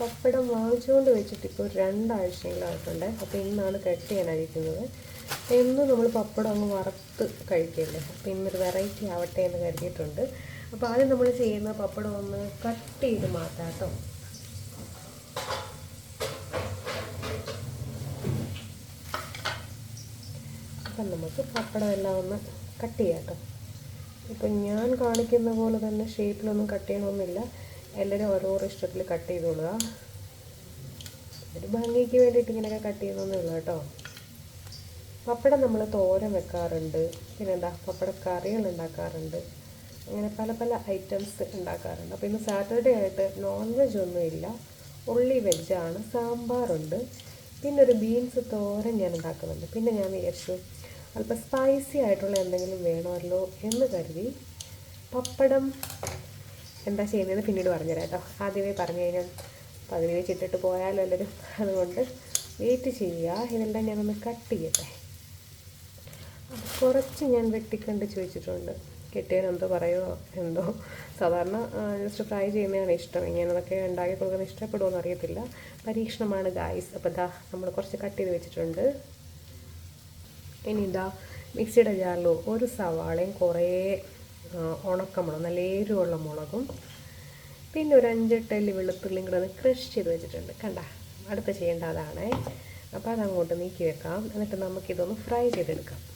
പപ്പടം വാങ്ങിച്ചുകൊണ്ട് വെച്ചിട്ട് ഇപ്പോൾ രണ്ടാഴ്ചയെങ്കിലും ആയിട്ടുണ്ട് അപ്പോൾ ഇന്നാണ് കട്ട് ചെയ്യാനായിരിക്കുന്നത്. എന്നും നമ്മൾ പപ്പടം അങ്ങ് വറുത്ത് കഴിക്കില്ലേ അപ്പോൾ ഇന്നൊരു വെറൈറ്റി ആവട്ടെ എന്ന് കരുതിയിട്ടുണ്ട്. അപ്പോൾ ആദ്യം നമ്മൾ ചെയ്യുന്ന പപ്പടം ഒന്ന് കട്ട് ചെയ്ത് മാറ്റാം കേട്ടോ. അപ്പം നമുക്ക് പപ്പടം എല്ലാം ഒന്ന് കട്ട് ചെയ്യാം കേട്ടോ. ഇപ്പം ഞാൻ കാണിക്കുന്ന പോലെ തന്നെ ഷേപ്പിലൊന്നും കട്ട് ചെയ്യണമെന്നില്ല എല്ലാവരും ഓരോരോ ഇഷ്ടത്തിൽ കട്ട് ചെയ്തോളുക. ഒരു ഭംഗിക്ക് വേണ്ടിയിട്ട് ഇങ്ങനെയൊക്കെ കട്ട് ചെയ്യുന്നൊന്നും ഉള്ളൂ കേട്ടോ. പപ്പടം നമ്മൾ തോരൻ വെക്കാറുണ്ട്. പിന്നെന്താ പപ്പട കറികൾ ഉണ്ടാക്കാറുണ്ട്. അങ്ങനെ പല പല ഐറ്റംസ് ഉണ്ടാക്കാറുണ്ട്. അപ്പോൾ ഇന്ന് സാറ്റർഡേ ആയിട്ട് നോൺ വെജ് ഒന്നുമില്ല ഉള്ളി വെജാണ് സാമ്പാറുണ്ട് പിന്നെ ഒരു ബീൻസ് തോരൻ ഞാൻ ഉണ്ടാക്കുന്നുണ്ട്. പിന്നെ ഞാൻ വിചാരിച്ചു അല്പം സ്പൈസി ആയിട്ടുള്ള എന്തെങ്കിലും വേണമല്ലോ എന്ന് കരുതി പപ്പടം എന്താ ചെയ്യുന്നതെന്ന് പിന്നീട് പറഞ്ഞുതരാം കേട്ടോ. ആദ്യമേ പറഞ്ഞു കഴിഞ്ഞാൽ പകുതി വെച്ചിട്ടിട്ട് പോയാലോ എല്ലാവരും? അതുകൊണ്ട് വെയിറ്റ് ചെയ്യുക. ഇതെല്ലാം ഞാനൊന്ന് കട്ട് ചെയ്യട്ടെ. കുറച്ച് ഞാൻ വെട്ടിക്കണ്ട് ചോദിച്ചിട്ടുണ്ട്. കെട്ടിയവൻ എന്തോ പറയുമോ എന്തോ? സാധാരണ ജസ്റ്റ് ഫ്രൈ ചെയ്യുന്നതാണ് ഇഷ്ടം. ഇങ്ങനെയൊക്കെ ഉണ്ടാക്കി കൊടുക്കുന്ന ഇഷ്ടപ്പെടുമോ അറിയത്തില്ല. പരീക്ഷണമാണ് ഗായ്സ് അപ്പോൾ ഇതാ നമ്മൾ കുറച്ച് കട്ട് ചെയ്ത് വെച്ചിട്ടുണ്ട്. ഇനി ഇതാ മിക്സിയുടെ ജാറിലോ ഒരു സവാളയും കുറേ ഉണക്കമുളക് നല്ല എരിവുള്ള മുളകും. പിന്നെ ഒരു അഞ്ചെട്ടല്ലി വെളുത്തുള്ളിയും കൂടെ ഒന്ന് ക്രഷ് ചെയ്ത് വെച്ചിട്ടുണ്ട്. കണ്ട? അടുത്ത് ചെയ്യേണ്ട അതാണ്. അപ്പോൾ അതങ്ങോട്ട് നീക്കി വെക്കാം. എന്നിട്ട് നമുക്കിതൊന്ന് ഫ്രൈ ചെയ്തെടുക്കാം.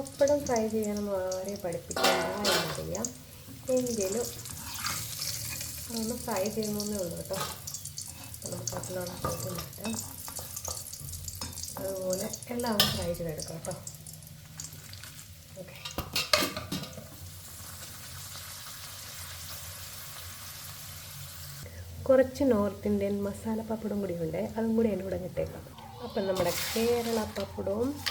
പപ്പടം ഫ്രൈ ചെയ്യണം ആരെ പഠിപ്പിക്കണ്ട എന്നറിയാം എങ്കിലും അതൊന്ന് ഫ്രൈ ചെയ്യുന്നേ ഉള്ളൂ കേട്ടോ. നമുക്ക് സോപ്പ് മാറ്റാം. അതുപോലെ എല്ലാം ഒന്ന് ഫ്രൈ ചെയ്തെടുക്കാം കേട്ടോ. ഓക്കെ കുറച്ച് നോർത്ത് ഇന്ത്യൻ മസാല പപ്പടം കൂടി ഉണ്ട്. അതും കൂടി അതിന്റെ കൂടെ ഇട്ടേക്കാം. അപ്പം നമ്മുടെ കേരള പപ്പടവും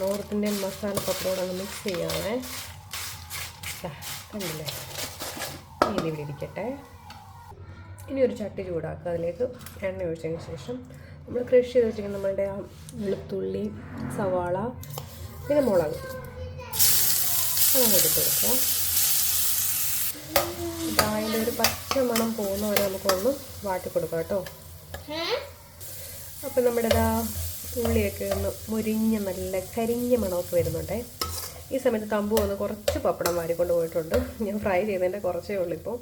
നോർത്ത് ഇന്ത്യൻ മസാല പത്രോടെ ഒന്ന് മിക്സ് ചെയ്യാമേ ദാ, കണ്ടില്ലേ? ഇനി ഇവിടെ ഇരിക്കട്ടെ. ഇനി ഒരു ചട്ടി ചൂടാക്കുക. അതിലേക്ക് എണ്ണ ഒഴിച്ചതിന് ശേഷം നമ്മൾ ക്രഷ് ചെയ്ത് വെച്ചിരിക്കുന്ന നമ്മളുടെ ആ വെളുത്തുള്ളി സവാള പിന്നെ മുളക്. അതങ്ങോട്ട് കൊടുക്കുക. അതിന്റെ ഒരു പച്ച മണം പോകുന്ന വരെ നമുക്കൊന്ന് വാട്ടി കൊടുക്കാം കേട്ടോ അപ്പം നമ്മുടെ ഇതാ ഉള്ളിയൊക്കെ ഒന്ന് മുരിഞ്ഞ നല്ല കരിഞ്ഞ മണമൊക്കെ വരുന്നുണ്ടേ. ഈ സമയത്ത് തമ്പു വന്ന് കുറച്ച് പപ്പടം വാരിക്കൊണ്ട് പോയിട്ടുണ്ട്. ഞാൻ ഫ്രൈ ചെയ്തതിന്റെ കുറച്ചേ ഉള്ളൂ ഇപ്പോൾ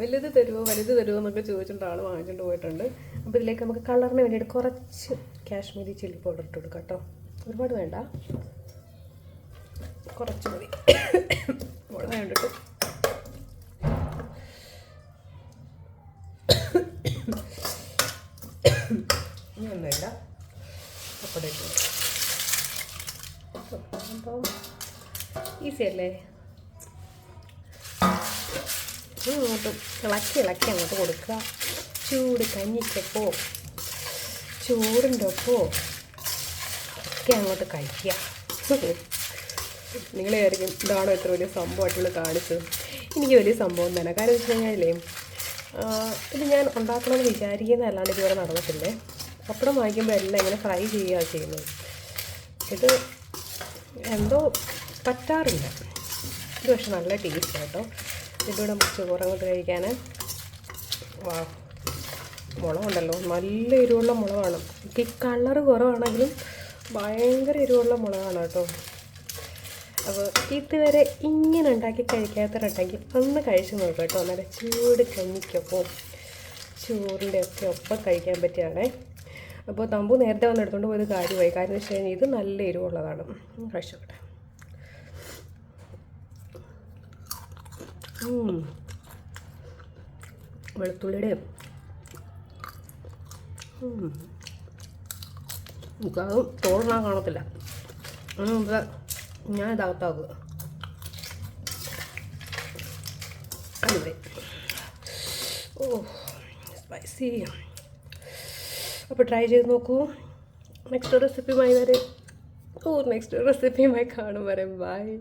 വലുത് തരുമോ വലുത് തരുമോ എന്നൊക്കെ ചോദിച്ചിട്ട് ആൾ വാങ്ങിച്ചുകൊണ്ട് പോയിട്ടുണ്ട്. അപ്പോൾ ഇതിലേക്ക് നമുക്ക് കളറിന് വേണ്ടിയിട്ട് കുറച്ച് കാശ്മീരി ചില്ലി പൗഡർ ഇട്ട് കൊടുക്കാം കേട്ടോ. ഒരുപാട് വേണ്ട. കുറച്ച് മതി. മുളക് കണ്ടിട്ട് പപ്പടം ഇട്ട് അപ്പോൾ ഈസി അല്ലേ? അങ്ങോട്ട് ഇളക്കി ഇളക്കി അങ്ങോട്ട് കൊടുക്കുക. ചൂട് കഞ്ഞിക്കപ്പോ ചോറിന്റെ ഒപ്പോ ഒക്കെ അങ്ങോട്ട് കഴിക്കുക. നിങ്ങളെ ആയിരിക്കും ഇതാണോ എത്ര വലിയ സംഭവമായിട്ടുള്ള കാണിച്ചത്? എനിക്ക് വലിയ സംഭവം തന്നെ കാരണം വെച്ച് കഴിഞ്ഞാലേ ഇത് ഞാൻ ഉണ്ടാക്കണമെന്ന് വിചാരിക്കുന്നതല്ലാണ്ട് ഇതുവരെ നടന്നിട്ടില്ലേ? പപ്പടം വാങ്ങിക്കുമ്പോൾ എല്ലാം ഇങ്ങനെ ഫ്രൈ ചെയ്യുകയാണ് ചെയ്യുന്നത്. ഇത് എന്തോ പറ്റാറില്ല. ഇത് പക്ഷെ നല്ല ടേസ്റ്റ് കേട്ടോ ഇതിലൂടെ നമുക്ക് ചോറങ്ങോട്ട് കഴിക്കാൻ വാ മുളകുണ്ടല്ലോ. നല്ല എരിവുള്ള മുളകാണ്. ഈ കളർ കുറവാണെങ്കിലും ഭയങ്കര എരിവുള്ള മുളകാണ് കേട്ടോ. അപ്പോൾ ഇതുവരെ ഇങ്ങനെ ഉണ്ടാക്കി കഴിക്കാത്തവരുണ്ടെങ്കിൽ ഒന്ന് കഴിച്ചു നോക്കാം കേട്ടോ. നല്ല ചൂട് കഞ്ഞിക്കൊപ്പം ചോറിന്റെ ഒക്കെ ഒപ്പം കഴിക്കാൻ പറ്റിയാണേ അപ്പോൾ തമ്പു നേരത്തെ വന്ന് എടുത്തുകൊണ്ട് പോയത് കാര്യമായി. കാര്യം എന്ന് വെച്ച് കഴിഞ്ഞാൽ ഇത് നല്ല എരിവുള്ളതാണ്. ഫ്രഷ് ആവട്ടെ വെളുത്തുള്ളിയുടെയും അതും തോന്നാൻ കാണത്തില്ല. ഞാൻ ഇതകത്താക്കുക ഓ സ്പൈസി അപ്പോൾ ട്രൈ ചെയ്ത് നോക്കൂ. നെക്സ്റ്റ് റെസിപ്പിയുമായി വരെ. ഓ നെക്സ്റ്റ് റെസിപ്പിയുമായി കാണും വരെ. ബൈ